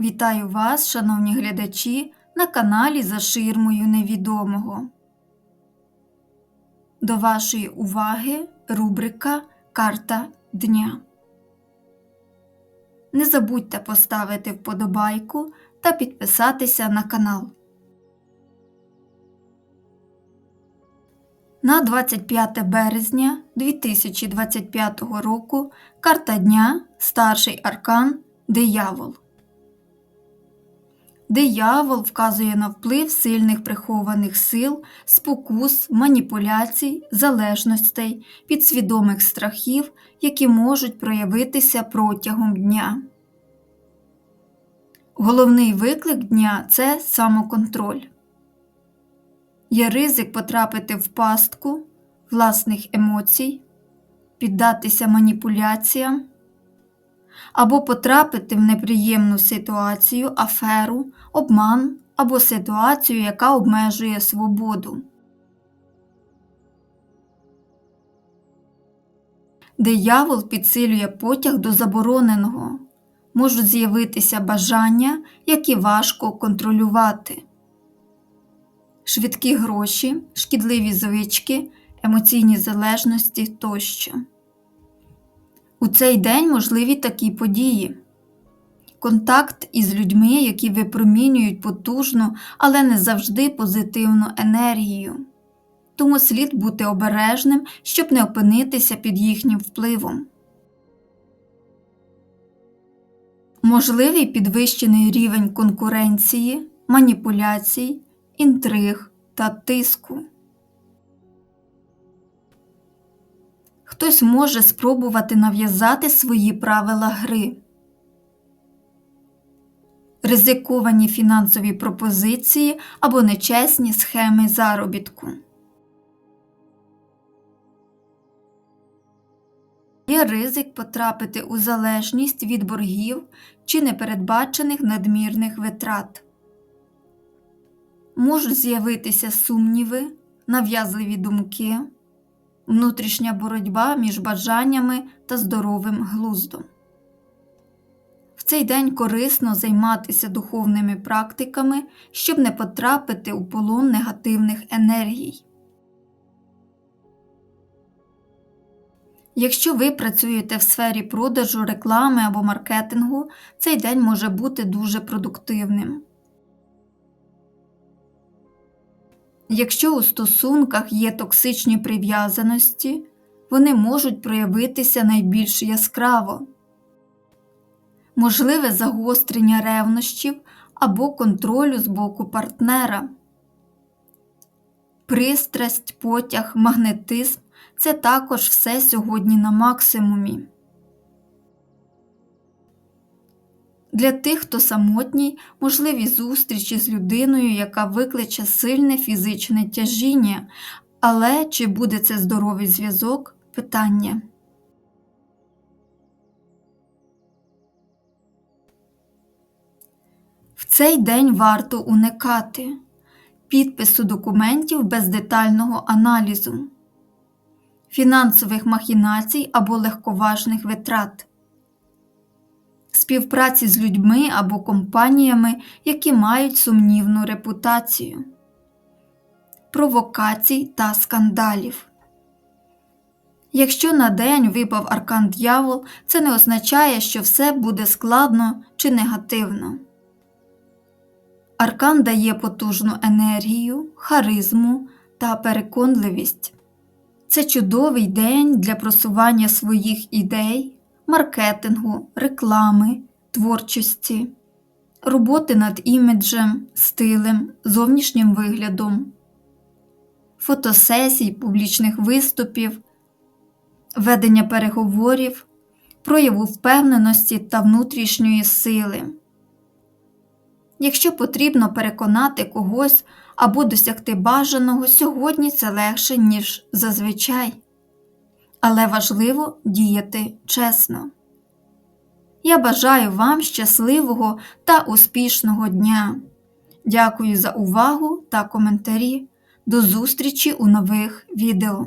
Вітаю вас, шановні глядачі, на каналі За ширмою невідомого. До вашої уваги рубрика Карта Дня. Не забудьте поставити вподобайку та підписатися на канал. На 25 березня 2025 року карта дня Старший аркан Диявол. Диявол вказує на вплив сильних прихованих сил, спокус, маніпуляцій, залежностей, підсвідомих страхів, які можуть проявитися протягом дня. Головний виклик дня це самоконтроль. Є ризик потрапити в пастку власних емоцій, піддатися маніпуляціям або потрапити в неприємну ситуацію, аферу, обман або ситуацію, яка обмежує свободу. Диявол підсилює потяг до забороненого, можуть з'явитися бажання, які важко контролювати. Швидкі гроші, шкідливі звички, емоційні залежності тощо. У цей день можливі такі події. Контакт із людьми, які випромінюють потужну, але не завжди позитивну енергію. Тому слід бути обережним, щоб не опинитися під їхнім впливом. Можливий підвищений рівень конкуренції, маніпуляцій, інтриг та тиску. Хтось може спробувати нав'язати свої правила гри, ризиковані фінансові пропозиції або нечесні схеми заробітку. Є ризик потрапити у залежність від боргів чи непередбачених надмірних витрат. Можуть з'явитися сумніви, нав'язливі думки внутрішня боротьба між бажаннями та здоровим глуздом. В цей день корисно займатися духовними практиками, щоб не потрапити у полон негативних енергій. Якщо ви працюєте в сфері продажу, реклами або маркетингу, цей день може бути дуже продуктивним. Якщо у стосунках є токсичні прив'язаності, вони можуть проявитися найбільш яскраво, можливе загострення ревнощів або контролю з боку партнера. Пристрасть, потяг, магнетизм це також все сьогодні на максимумі. Для тих, хто самотній, можливі зустрічі з людиною, яка викличе сильне фізичне тяжіння, але чи буде це здоровий зв'язок? Питання. В цей день варто уникати підпису документів без детального аналізу, фінансових махінацій або легковажних витрат співпраці з людьми або компаніями, які мають сумнівну репутацію, провокацій та скандалів. Якщо на день випав аркан дьявол, це не означає, що все буде складно чи негативно. Аркан дає потужну енергію, харизму та переконливість. Це чудовий день для просування своїх ідей, маркетингу, реклами, творчості, роботи над іміджем, стилем, зовнішнім виглядом, фотосесій, публічних виступів, ведення переговорів, прояву впевненості та внутрішньої сили. Якщо потрібно переконати когось або досягти бажаного, сьогодні це легше, ніж зазвичай але важливо діяти чесно. Я бажаю вам щасливого та успішного дня. Дякую за увагу та коментарі. До зустрічі у нових відео.